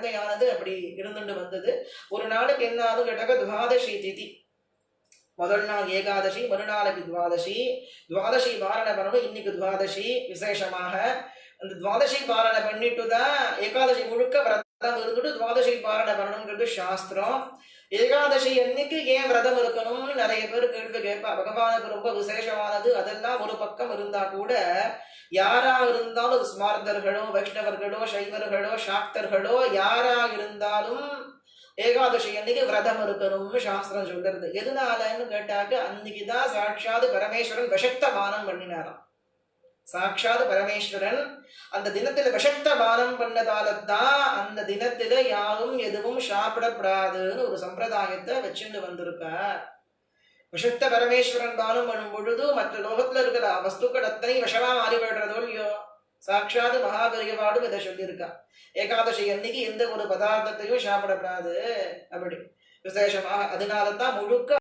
பழமையானது அப்படி இருந்துட்டு வந்தது. ஒரு நாளுக்கு என்ன ஆகும் கேட்டாக்க துவாதசி திதி. முதல் நாள் ஏகாதசி மறுநாளைக்கு துவாதசி. துவாதசி பாரண பண்ணணும் இன்னைக்கு துவாதசி. விசேஷமாக அந்த துவாதசி பாரண பண்ணிட்டு தான் ஏகாதசி முழுக்க விரதம் இருந்துட்டு துவாதசி பாரண பண்ணணுங்கிறது சாஸ்திரம். ஏகாதசி அன்னைக்கு ஏன் விரதம் இருக்கணும்னு நிறைய பேர் கேள்வி கேட்பா. பகவானுக்கு ரொம்ப விசேஷமானது. அதெல்லாம் ஒரு பக்கம் இருந்தா கூட யாரா இருந்தாலும் ஸ்மார்தர்களோ வைஷ்ணவர்களோ சைவர்களோ சாக்தர்களோ யாரா இருந்தாலும் ஏகாதசி அன்னைக்கு விரதம் இருக்கணும்னு சாஸ்திரம் சொல்றது. எதுனாலன்னு கேட்டாக்க அன்னைக்குதான் சாட்சாத் பரமேஸ்வரன் விஷக்த பானம் பண்ணினாராம். சாட்சாத் பரமேஸ்வரன் அந்த தினத்துல விஷத்த பானம் பண்ணதால தான் அந்த தினத்துல யாரும் எதுவும் சாப்பிடப்படாதுன்னு ஒரு சம்பிரதாயத்தை வச்சுட்டு வந்திருக்கார். விஷத்த பரமேஸ்வரன் பானம் பண்ணும் பொழுது மற்ற லோகத்துல இருக்கிற வஸ்துக்கள் அத்தனை விஷமா மாறி போயிடுறதோ இல்லையோ? சாட்சாத் மகாபெரியவாடும் இதை சொல்லியிருக்கா. ஏகாதசி அன்னைக்கு எந்த ஒரு பதார்த்தத்தையும் சாப்பிடக்கூடாது அப்படி. விசேஷமாக அதனால தான் முழுக்க